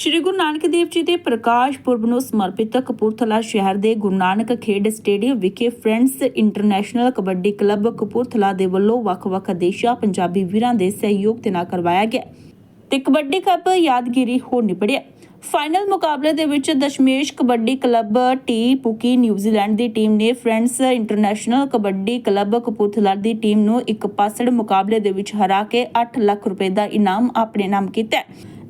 ਸ਼੍ਰੀ ਗੁਰੂ ਨਾਨਕ ਦੇਵ ਜੀ ਦੇ ਪ੍ਰਕਾਸ਼ ਪੁਰਬ ਨੂੰ ਸਮਰਪਿਤ ਕਪੂਰਥਲਾ ਸ਼ਹਿਰ ਦੇ ਗੁਰੂ ਨਾਨਕ ਖੇਡ ਸਟੇਡੀਅਮ ਵਿਖੇ friends international kabaddi club Kapurthala ਦੇ ਵੱਲੋਂ ਵੱਖ-ਵੱਖ ਦੇਸ਼ਾਂ ਪੰਜਾਬੀ ਵੀਰਾਂ ਦੇ ਸਹਿਯੋਗ ਦੇ ਨਾਲ ਕਰਵਾਇਆ ਗਿਆ ਤੇ ਕਬੱਡੀ ਕੱਪ ਯਾਦਗਿਰੀ ਹੋ ਨਿਪੜਿਆ ਫਾਈਨਲ ਮੁਕਾਬਲੇ ਦੇ ਵਿੱਚ Dashmesh kabaddi club Te Puke New Zealand ਦੀ ਟੀਮ ਨੇ friends international kabaddi club Kapurthala ਦੀ ਟੀਮ ਨੂੰ ਇੱਕ ਪਾਸੜ ਮੁਕਾਬਲੇ ਦੇ ਵਿੱਚ ਹਰਾ ਕੇ 8 ਲੱਖ ਰੁਪਏ ਦਾ ਇਨਾਮ ਆਪਣੇ ਨਾਮ ਕੀਤਾ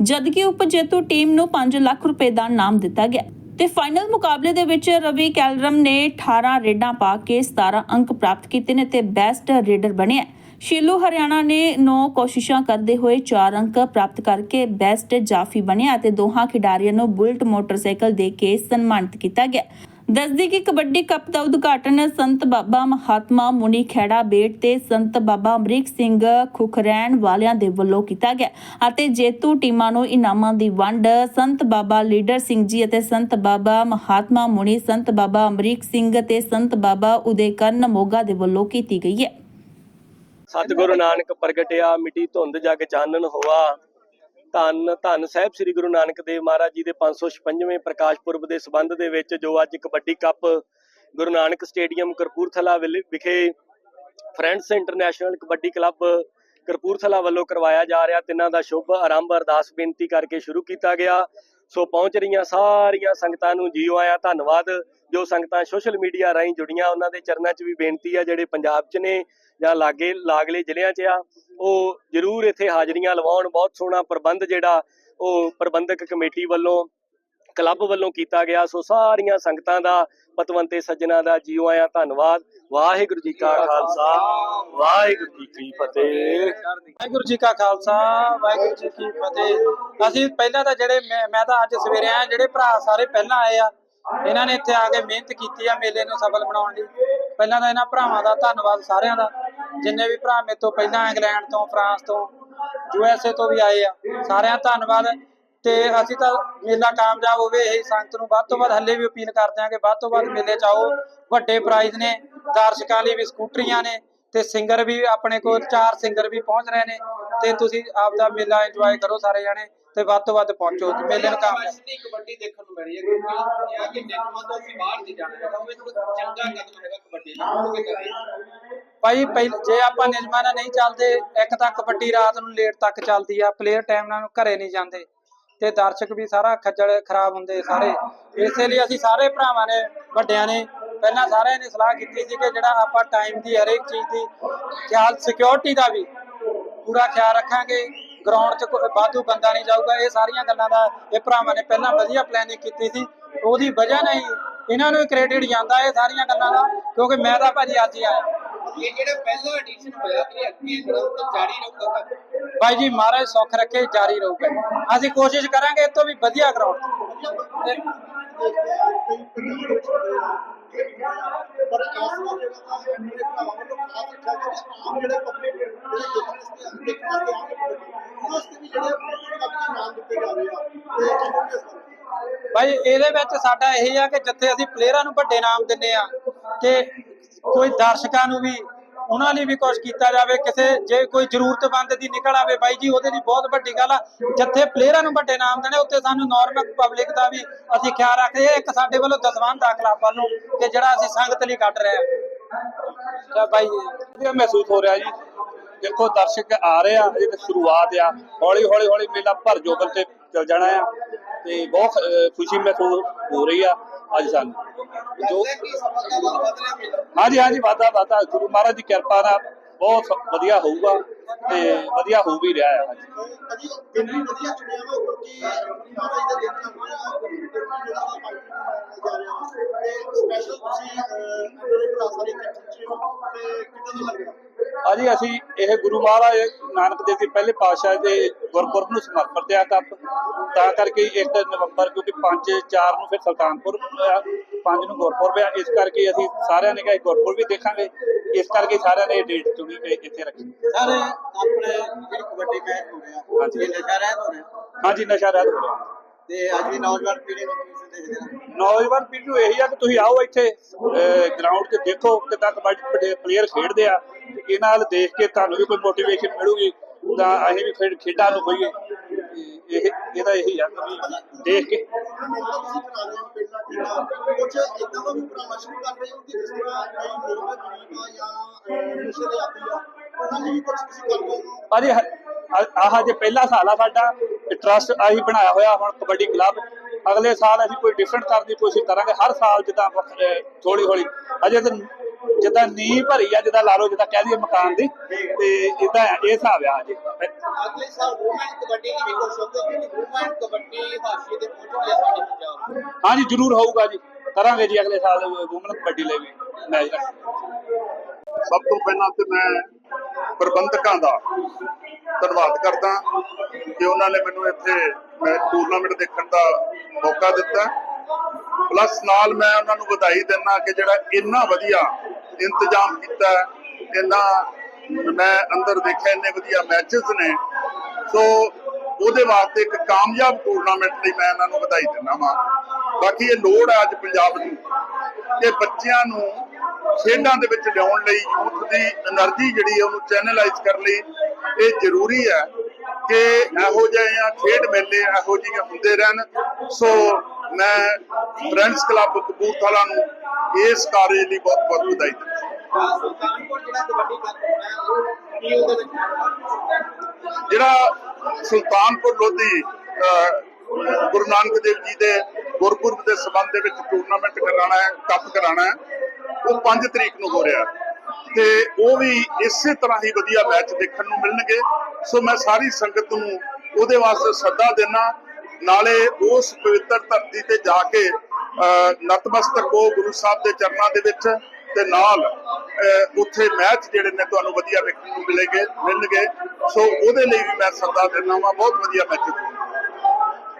ਜਦਕਿ ਉਪਜੇਤੂ ਟੀਮ ਨੂੰ 5 ਲੱਖ ਰੁਪਏ ਦਾ ਇਨਾਮ ਦਿੱਤਾ ਗਿਆ। ਤੇ ਫਾਈਨਲ ਮੁਕਾਬਲੇ ਦੇ ਵਿੱਚ ਰਵੀ ਕੈਲਰਮ ਨੇ 18 ਰੇਡਾਂ ਪਾ ਕੇ 17 ਅੰਕ ਪ੍ਰਾਪਤ ਕੀਤੇ ਨੇ ਤੇ ਬੈਸਟ ਰੇਡਰ ਬਣਿਆ ਸ਼ੀਲੂ ਹਰਿਆਣਾ ਨੇ 9 ਕੋਸ਼ਿਸ਼ਾਂ ਕਰਦੇ ਹੋਏ 4 ਅੰਕ ਪ੍ਰਾਪਤ ਕਰਕੇ ਬੈਸਟ ਜਾਫੀ ਬਣਿਆ ਅਤੇ ਦੋਹਾਂ ਖਿਡਾਰੀਆਂ ਨੂੰ ਬੁਲਟ ਮੋਟਰਸਾਈਕਲ ਦੇ ਕੇ ਸਨਮਾਨਿਤ ਕੀਤਾ ਗਿਆ। ਦੱਸਦੀ ਕਿ ਕਬੱਡੀ ਕੱਪ ਦਾ ਉਦਘਾਟਨ ਸੰਤ ਬਾਬਾ ਮਹਾਤਮਾ ਮੁਨੀ ਖੇੜਾ ਬੇਟ ਤੇ ਸੰਤ ਬਾਬਾ ਅਮਰੀਕ ਸਿੰਘ ਖੁਖਰੈਣ ਵਾਲਿਆਂ ਦੇ ਵੱਲੋਂ ਕੀਤਾ ਗਿਆ ਅਤੇ ਜੇਤੂ ਟੀਮਾਂ ਨੂੰ ਇਨਾਮਾਂ ਦੀ ਵੰਡ ਸੰਤ ਬਾਬਾ ਲੀਡਰ ਸਿੰਘ ਜੀ ਅਤੇ ਸੰਤ ਬਾਬਾ ਮਹਾਤਮਾ ਮੁਨੀ, ਸੰਤ ਬਾਬਾ ਅਮਰੀਕ ਸਿੰਘ ਅਤੇ ਸੰਤ ਬਾਬਾ ਉਦੇਕਰਨ ਮੋਗਾ ਦੇ ਵੱਲੋਂ ਕੀਤੀ ਗਈ ਹੈ। ਸਤਿਗੁਰੂ ਨਾਨਕ ਪ੍ਰਗਟਿਆ, ਮਿੱਟੀ ਧੁੰਦ ਜਗ ਚਾਨਣ ਹੋਆ। ਧੰਨ ਧੰਨ ਸਾਹਿਬ ਸ੍ਰੀ ਗੁਰੂ ਨਾਨਕ ਦੇਵ ਮਹਾਰਾਜ ਜੀ ਦੇ 556ਵੇਂ ਪ੍ਰਕਾਸ਼ ਪੁਰਬ ਦੇ ਸਬੰਧ ਦੇ ਵਿੱਚ, ਜੋ ਅੱਜ ਕਬੱਡੀ ਕੱਪ ਗੁਰੂ ਨਾਨਕ ਸਟੇਡੀਅਮ ਕਰਪੂਰਥਲਾ ਵਿਖੇ friends international kabaddi club Kapurthala ਵੱਲੋਂ ਕਰਵਾਇਆ ਜਾ ਰਿਹਾ। ਤਿੰਨਾਂ ਦਾ ਸ਼ੁਭ ਆਰੰਭ ਅਰਦਾਸ ਬੇਨਤੀ ਕਰਕੇ ਸ਼ੁਰੂ ਕੀਤਾ ਗਿਆ। ਸੋ ਪਹੁੰਚ ਰਹੀਆਂ ਸਾਰੀਆਂ ਸੰਗਤਾਂ ਨੂੰ ਜੀਓ ਆਇਆ, ਧੰਨਵਾਦ। ਜੋ ਸੰਗਤਾਂ ਸੋਸ਼ਲ ਮੀਡੀਆ ਰਾਹੀਂ ਜੁੜੀਆਂ, ਉਹਨਾਂ ਦੇ ਚਰਨਾਂ 'ਚ ਵੀ ਬੇਨਤੀ ਆ, ਜਿਹੜੇ ਪੰਜਾਬ 'ਚ ਨੇ ਜਾਂ ਲਾਗੇ, ਲਾਗਲੇ ਜ਼ਿਲ੍ਹਿਆਂ 'ਚ ਆ, ਉਹ ਜ਼ਰੂਰ ਇੱਥੇ ਹਾਜ਼ਰੀਆਂ ਲਵਾਉਣ। ਬਹੁਤ ਸੋਹਣਾ ਪ੍ਰਬੰਧ ਜਿਹੜਾ, ਉਹ ਪ੍ਰਬੰਧਕ ਕਮੇਟੀ ਵੱਲੋਂ ਕਲੱਬ ਵੱਲੋਂ ਕੀਤਾ ਗਿਆ। ਸੋ ਸਾਰੀਆਂ ਸੰਗਤਾਂ ਦਾ, ਪਤਵੰਤੇ ਸੱਜਣਾ ਦਾ ਜੀਓ ਆਇਆ, ਧੰਨਵਾਦ। ਵਾਹਿਗੁਰੂ ਜੀ ਕਾ ਖਾਲਸਾ। ਵਾਹਿਗੁਰੂ ਜੀ ਕੀ ਫਤਿਹ। ਵਾਹਿਗੁਰੂ ਜੀ ਕਾ ਖਾਲਸਾ, ਵਾਹਿਗੁਰੂ ਜੀ ਕੀ ਫਤਿਹ। ਅਸੀਂ ਪਹਿਲਾਂ ਤਾਂ ਜਿਹੜੇ ਮੈਂ ਤਾਂ ਅੱਜ ਸਵੇਰੇ ਆਇਆ, ਜਿਹੜੇ ਭਰਾ ਸਾਰੇ ਪਹਿਲਾਂ ਆਏ ਆ, ਇਹਨਾਂ ਨੇ ਇੱਥੇ ਆ ਕੇ ਮਿਹਨਤ ਕੀਤੀ ਆ ਮੇਲੇ ਨੂੰ ਸਫਲ ਬਣਾਉਣ ਲਈ। ਪਹਿਲਾਂ ਤਾਂ ਇਹਨਾਂ ਭਰਾਵਾਂ ਦਾ ਧੰਨਵਾਦ ਸਾਰਿਆਂ ਦਾ। ਜਿੰਨੇ ਵੀ ਭਰਾ ਮੇਰੇ ਤੋਂ ਪਹਿਲਾਂ ਇੰਗਲੈਂਡ ਤੋਂ, ਫਰਾਂਸ ਤੋਂ ਯੂਐਸਏ ਤੋਂ ਵੀ ਆਏ ਆ, ਸਾਰਿਆਂ ਦਾ ਧੰਨਵਾਦ। ਤੇ ਅਸੀਂ ਤਾਂ ਮੇਲਾ ਕਾਮਯਾਬ ਹੋਵੇ ਇਹ ਸੰਗਤ ਨੂੰ ਵੱਧ ਤੋਂ ਵੱਧ ਹੱਲੇ ਵੀ ਅਪੀਲ ਕਰਦੇ ਹਾਂ ਕਿ ਵੱਧ ਤੋਂ ਵੱਧ ਮੇਲੇ ਚ ਆਓ। ਵੱਡੇ ਪ੍ਰਾਈਜ਼ ਨੇ ਦਰਸ਼ਕਾਂ ਲਈ ਵੀ ਸਕੂਟਰੀਆਂ ਨੇ ਤੇ ਸਿੰਗਰ ਵੀ ਆਪਣੇ ਕੋਲ ਚਾਰ ਸਿੰਗਰ ਵੀ ਪਹੁੰਚ ਰਹੇ ਨੇ ਤੇ ਤੁਸੀਂ ਆਪ ਦਾ ਮੇਲਾ ਇੰਜੋਏ ਕਰੋ ਸਾਰੇ ਜਣੇ ਤੇ ਵੱਧ ਤੋਂ ਵੱਧ ਪਹੁੰਚੋ ਤੇ ਮੇਲੇ ਨੂੰ ਕਾਮਯਾਬ ਦੀ ਕਬੱਡੀ ਦੇਖਣ ਨੂੰ ਮਿਲੀ ਹੈ ਕਿਉਂਕਿ ਇਹ ਆ ਕਿ ਨਿਯਮਾਂ ਤੋਂ ਅਸੀਂ ਬਾਹਰ ਨਹੀਂ ਜਾਣਾ ਹੈਗਾ ਉਹ ਇੱਕ ਚੰਗਾ ਕਦਮ ਹੈਗਾ ਕਬੱਡੀ ਕਰੀਏ। ਭਾਈ ਪਹਿਲ ਜੇ ਆਪਾਂ ਨਿਯਮਾਂ ਨਾਲ ਨਹੀਂ ਚੱਲਦੇ ਇੱਕ ਤਾਂ ਕਬੱਡੀ ਰਾਤ ਨੂੰ ਲੇਟ ਤੱਕ ਚੱਲਦੀ ਆ ਪਲੇਅਰ ਟਾਈਮ ਨਾਲ ਘਰੇ ਨਹੀਂ ਜਾਂਦੇ। ਤੇ ਦਰਸ਼ਕ ਵੀ ਸਾਰਾ ਖੱਜਲ ਖਰਾਬ ਹੁੰਦੇ ਸਾਰੇ। ਇਸੇ ਲਈ ਅਸੀਂ ਸਾਰੇ ਭਰਾਵਾਂ ਨੇ ਵੱਡਿਆਂ ਨੇ ਪਹਿਲਾਂ ਸਾਰਿਆਂ ਨੇ ਸਲਾਹ ਕੀਤੀ ਸੀ ਕਿ ਜਿਹੜਾ ਆਪਾਂ ਟਾਈਮ ਦੀ ਹਰੇਕ ਚੀਜ਼ ਦੀ ਖਿਆਲ ਸਿਕਿਉਰਿਟੀ ਦਾ ਵੀ ਪੂਰਾ ਖਿਆਲ ਰੱਖਾਂਗੇ। ਗਰਾਊਂਡ 'ਚ ਕੋਈ ਵਾਧੂ ਬੰਦਾ ਨਹੀਂ ਜਾਊਗਾ। ਇਹ ਸਾਰੀਆਂ ਗੱਲਾਂ ਦਾ ਇਹ ਭਰਾਵਾਂ ਨੇ ਪਹਿਲਾਂ ਵਧੀਆ ਪਲੈਨਿੰਗ ਕੀਤੀ ਸੀ। ਉਹਦੀ ਵਜ੍ਹਾ ਨਾਲ ਹੀ ਇਹਨਾਂ ਨੂੰ ਕ੍ਰੈਡਿਟ ਜਾਂਦਾ ਇਹ ਸਾਰੀਆਂ ਗੱਲਾਂ ਦਾ ਕਿਉਂਕਿ ਮੈਂ ਤਾਂ ਭਾਜੀ ਅੱਜ ਹੀ ਆਇਆ। ਇਹ ਜਿਹੜਾ ਪਹਿਲਾ ਐਡੀਸ਼ਨ ਹੋਇਆ ਕਿ ਅੱਗੇ ਜਿਹੜਾ ਉਹ ਜਾਰੀ ਰਹੂਗਾ ਭਾਈ ਜੀ ਮਹਾਰਾਜ ਸੁੱਖ ਰੱਖੇ ਜਾਰੀ ਰਹੂਗਾ। ਅਸੀਂ ਕੋਸ਼ਿਸ਼ ਕਰਾਂਗੇ ਤੋਂ ਵੀ ਵਧੀਆ ਪਰ ਇਸ ਵਾਰ ਜਿਹੜਾ ਤਾਂ ਮੇਰੇ ਭਰਾਵਾਂ ਵੱਲੋਂ ਖਾਸ ਰੱਖਿਆ ਗਿਆ ਕਿ ਆਮ ਜਿਹੜੇ ਪਬਲਿਕ ਜਿਹੜੇ ਦੇਖਣ ਵਾਸਤੇ ਦੇਖਣ ਵਾਸਤੇ ਆਉਂਦੇ ਨੇ ਉਸ ਤੇ ਵੀ ਜਿਹੜੇ ਕਾਫੀ ਨਾਮ ਦਿੱਤੇ ਜਾ ਰਹੇ ਆ ਤੇ ਕਿਹੜੇ ਇਸ ਬਾਰੇ ਭਾਈ ਇਹਦੇ ਵਿੱਚ ਸਾਡਾ ਇਹ ਆ ਕਿ ਜਿੱਥੇ ਅਸੀਂ ਪਲੇਅਰਾਂ ਨੂੰ ਵੱਡੇ ਨਾਮ ਦਿੰਨੇ ਆ ਕਿ ਕੋਈ ਦਰਸ਼ਕਾਂ ਨੂੰ ਵੀ, ਉਹਨਾਂ ਲਈ ਵੀ ਕੁਝ ਕੀਤਾ ਜਾਵੇ, ਕਿਸੇ, ਜੇ ਕੋਈ ਜ਼ਰੂਰਤਮੰਦ ਦੀ ਨਿਕਲ ਆਵੇ ਬਾਈ ਜੀ, ਉਹਦੇ ਲਈ ਬਹੁਤ ਵੱਡੀ ਗੱਲ ਆ। ਜਿੱਥੇ ਪਲੇਅਰਾਂ ਨੂੰ ਵੱਡੇ ਨਾਮ ਦੇਣੇ, ਉੱਥੇ ਸਾਨੂੰ ਨਾਰਮਲ ਪਬਲਿਕ ਦਾ ਵੀ ਅਸੀਂ ਖਿਆਲ ਰੱਖਦੇ ਹਾਂ। ਇੱਕ ਸਾਡੇ ਵੱਲੋਂ ਦਸਵੰਧ ਦਾਖਲਾ ਆਪਾਂ ਨੂੰ ਕਿ ਜਿਹੜਾ ਅਸੀਂ ਸੰਗਤ ਲਈ ਕੱਢ ਰਹੇ ਆ ਤਾਂ ਬਾਈ ਜੀ, ਵਧੀਆ ਮਹਿਸੂਸ ਹੋ ਰਿਹਾ ਜੀ। ਦੇਖੋ ਦਰਸ਼ਕ ਆ ਰਹੇ ਆ ਅਜੇ ਸ਼ੁਰੂਆਤ ਆ। ਹੌਲੀ ਹੌਲੀ ਹੌਲੀ ਮੇਲਾ ਭਰ ਜੋਬਲ ਤੇ ਚੱਲ ਜਾਣਾ ਆ। ਤੇ ਬਹੁਤ ਖੁਸ਼ੀ ਮਹਿਸੂਸ ਹੋ ਰਹੀ ਆ ਅੱਜ ਸਾਨੂੰ। ਜੋ ਹਾਂਜੀ ਹਾਂਜੀ ਵਾਦਾ ਵਾਦਾ ਗੁਰੂ ਮਹਾਰਾਜ ਦੀ ਕਿਰਪਾ ਨਾਲ ਬਹੁਤ ਵਧੀਆ ਹੋਊਗਾ ਤੇ ਵਧੀਆ ਹੋ ਵੀ ਰਿਹਾ ਹੈ, ਹਾਂਜੀ। ਸਪੈਸ਼ਲ ਤੁਸੀਂ ਮੇਰੇ ਭਰਾ ਸਾਰੇ ਤੇ ਕਿੱਦਾਂ ਦਾ ਲੱਗ ਰਿਹਾ? ਹਾਂਜੀ ਅਸੀਂ ਇਹ ਗੁਰੂ ਮਹਾਰਾਜ ਨਾਨਕ ਦੇਵ ਜੀ ਪਹਿਲੇ ਪਾਤਸ਼ਾਹ ਦੇ ਗੁਰਪੁਰਬ ਨੂੰ ਸਮਰਪਿਤ ਆ ਕੱਪ ਤਾਂ ਕਰਕੇ 1 ਨਵੰਬਰ ਕਿਉਂਕਿ 5 4 ਨੂੰ ਫਿਰ ਸੁਲਤਾਨਪੁਰ ਆ 5 ਨੂੰ ਗੁਰਪੁਰਬ ਆ। ਇਸ ਕਰਕੇ ਅਸੀਂ ਸਾਰਿਆਂ ਨੇ ਕਿਹਾ ਗੁਰਪੁਰਬ ਵੀ ਦੇਖਾਂਗੇ। ਇਸ ਕਰਕੇ ਸਾਰਿਆਂ ਨੇ ਇਹ ਡੇਟ ਚੁਣੀ ਤੇ ਇੱਥੇ ਰੱਖੀ। ਸਰ ਆਪਣੇ ਜਿਹੜੀ ਕਬੱਡੀ ਮੈਚ ਹੋ ਰਿਹਾ ਹਾਂਜੀ। ਨਸ਼ਾ ਰਹਿਤ ਹੋ ਰਿਹਾ? ਹਾਂਜੀ ਨਸ਼ਾ ਰਹਿਤ ਹੋ ਰਿਹਾ। ਤੇ ਅੱਜ ਦੀ ਨੌਜਵਾਨ ਪੀੜ੍ਹੀ ਨੂੰ ਕੀ ਸੰਦੇਸ਼ ਦੇਣਾ? ਨੌਜਵਾਨ ਪੀੜ੍ਹੀ ਨੂੰ ਇਹੀ ਆ ਕਿ ਤੁਸੀਂ ਆਓ ਇੱਥੇ ਗਰਾਊਂਡ 'ਤੇ ਦੇਖੋ ਕਿੱਦਾਂ ਕਬੱਡੀ ਪਲੇਅਰ ਖੇਡਦੇ ਆ। ਤੇ ਇਹਨਾਂ ਨਾਲ ਦੇਖ ਕੇ ਤੁਹਾਨੂੰ ਵੀ ਕੋਈ ਮੋਟੀਵੇਸ਼ਨ ਮਿਲੂਗੀ ਤਾਂ ਅਸੀਂ ਵੀ ਖੇਡ ਖੇਡਾਂ ਨੂੰ ਹੋਈਏ ਇਹ ਇਹਦਾ ਇਹੀ ਆ। ਕਿ ਦੇਖ ਕੇ। ਟੂਰਨਾਮੈਂਟ ਤਾਂ ਤੁਸੀਂ ਕਰਾ ਰਹੇ ਹੋ ਪਹਿਲਾਂ ਠੀਕ ਆ ਕੁਝ ਇਦਾਂ ਦਾ ਵੀ ਪਰਾਮਰਸ਼ ਵੀ ਕਰ ਰਹੇ ਹੋ ਕਿ ਜਿਸ ਤਰ੍ਹਾਂ ਕਈ ਲੋਕ ਗਰੀਬ ਆ ਜਾਂ ਅਹ, ਨਸ਼ੇ ਦੇ ਆਦੀ ਆ। ਉਹਨਾਂ ਲਈ ਵੀ ਕੁਝ ਤੁਸੀਂ ਕਰ ਰਹੇ ਹੋ ਭਾਜੀ ਹ- ਅ- ਆਹ ਜੇ ਪਹਿਲਾ ਸਾਲ ਆ ਸਾਡਾ ਟਰਸਟ ਆਹੀ ਬਣਾਇਆ ਹੋਇਆ ਹੁਣ ਕਬੱਡੀ ਕਲੱਬ ਅਗਲੇ ਸਾਲ ਅਸੀਂ ਕੋਈ ਡਿਫਰੈਂਟ ਕਰਨ ਦੀ ਕੋਸ਼ਿਸ਼ ਕਰਾਂਗੇ ਹਰ ਸਾਲ ਜਿੱਦਾਂ ਥੋੜੀ ਹੌਲੀ ਅਜੇ ਤਾਂ ਜਿੱਦਾਂ ਨੀਂਹ ਭਰੀ ਆ ਜਿੱਦਾਂ ਲਾ ਲਓ ਜਿੱਦਾਂ ਕਹਿ ਦਈਏ ਮਕਾਨ ਦੀ ਤੇ ਇਦਾਂ ਇਹ ਹਿਸਾਬ ਆ ਅਜੇ। ਅਗਲੇ ਸਾਲ ਵੂਮਨ ਕਬੱਡੀ ਦੀ ਵੀ ਕੋਸ਼ਿਸ਼ ਹੋਊਗੀ ਕਿ ਵੂਮਨ ਕਬੱਡੀ ਹਾਸ਼ੀਏ ਤੇ ਪਹੁੰਚਣੀ ਹੈ ਸਾਡੇ ਪੰਜਾਬ ਹਾਂਜੀ ਜ਼ਰੂਰ ਹੋਊਗਾ ਜੀ। ਕਰਾਂਗੇ ਜੀ ਅਗਲੇ ਸਾਲ ਵੂਮਨ ਕਬੱਡੀ ਲਈ ਵੀ ਮੈਚ ਸਭ ਤੋਂ ਪਹਿਲਾਂ ਤੇ ਮੈਂ ਪ੍ਰਬੰਧਕਾਂ ਦਾ ਧੰਨਵਾਦ ਕਰਦਾ ਕਿ ਉਹਨਾਂ ਨੇ ਮੈਨੂੰ ਇੱਥੇ ਮੈਂ ਟੂਰਨਾਮੈਂਟ ਦੇਖਣ ਦਾ ਮੌਕਾ ਦਿੱਤਾ। ਪਲੱਸ ਨਾਲ ਮੈਂ ਉਹਨਾਂ ਨੂੰ ਵਧਾਈ ਦਿੰਦਾ ਕਿ ਜਿਹੜਾ ਇੰਨਾ ਵਧੀਆ ਇੰਤਜ਼ਾਮ ਕੀਤਾ, ਇੰਨਾ ਮੈਂ ਅੰਦਰ ਦੇਖਿਆ ਇੰਨੇ ਵਧੀਆ ਮੈਚਸ ਨੇ। ਸੋ ਉਹਦੇ ਵਾਸਤੇ ਇੱਕ ਕਾਮਯਾਬ ਟੂਰਨਾਮੈਂਟ ਲਈ ਮੈਂ ਇਹਨਾਂ ਨੂੰ ਵਧਾਈ ਦਿੰਦਾ ਵਾਂ। ਬਾਕੀ ਇਹ ਲੋੜ ਹੈ ਅੱਜ ਪੰਜਾਬ ਨੂੰ ਕਿ ਬੱਚਿਆਂ ਨੂੰ ਖੇਡਾਂ ਦੇ ਵਿੱਚ ਲਿਆਉਣ ਲਈ ਯੂਥ ਦੀ એનર્ਜੀ ਜਿਹੜੀ ਹੈ ਉਹਨੂੰ ਚੈਨਲਾਈਜ਼ ਕਰਨ ਲਈ ਇਹ ਜ਼ਰੂਰੀ ਹੈ ਕਿ ਇਹੋ ਜਿਹੇ ਖੇਡ ਮੇਲੇ ਇਹੋ ਜਿਹੇ ਹੁੰਦੇ ਰਹਿਣ। ਸੋ ਮੈਂ ਫਰੈਂਡਸ ਕਲੱਬ ਕਪੂਰਥਲਾ ਨੂੰ ਇਸ ਕਾਰਜ ਲਈ ਬਹੁਤ ਬਹੁਤ ਵਧਾਈ ਜਿਹੜਾ ਸੁਲਤਾਨਪੁਰ ਲੋਧੀ ਗੁਰੂ ਨਾਨਕ ਦੇਵ ਜੀ ਦੇ ਗੁਰਪੁਰਬ ਦੇ ਸਬੰਧ ਦੇ ਵਿੱਚ ਟੂਰਨਾਮੈਂਟ ਕਰਾਣਾ ਹੈ ਕੱਪ ਕਰਾਣਾ ਹੈ ਉਹ 5 ਤਰੀਕ ਨੂੰ ਹੋ ਰਿਹਾ। ਤੇ ਉਹ ਵੀ ਇਸੇ ਤਰ੍ਹਾਂ ਹੀ ਵਧੀਆ ਮੈਚ ਦੇਖਣ ਨੂੰ ਮਿਲਣਗੇ। ਸੋ ਮੈਂ ਸਾਰੀ ਸੰਗਤ ਨੂੰ ਉਹਦੇ ਵਾਸਤੇ ਸੱਦਾ ਦੇਣਾ ਨਾਲੇ ਉਸ ਪਵਿੱਤਰ ਧਰਤੀ ਤੇ ਜਾ ਕੇ ਅਹ, ਨਤਮਸਤਕ ਹੋ ਗੁਰੂ ਸਾਹਿਬ ਦੇ ਚਰਨਾਂ ਦੇ ਵਿੱਚ ਤੇ ਨਾਲ ਉੱਥੇ ਮੈਚ ਜਿਹੜੇ ਨੇ ਤੁਹਾਨੂੰ ਵਧੀਆ ਵੇਖਣ ਨੂੰ ਮਿਲੇਗੇ ਮਿਲਣਗੇ। ਸੋ ਉਹਦੇ ਲਈ ਵੀ ਮੈਂ ਸੱਦਾ ਦਿੰਦਾ ਹਾਂ ਬਹੁਤ ਵਧੀਆ ਮੈਚ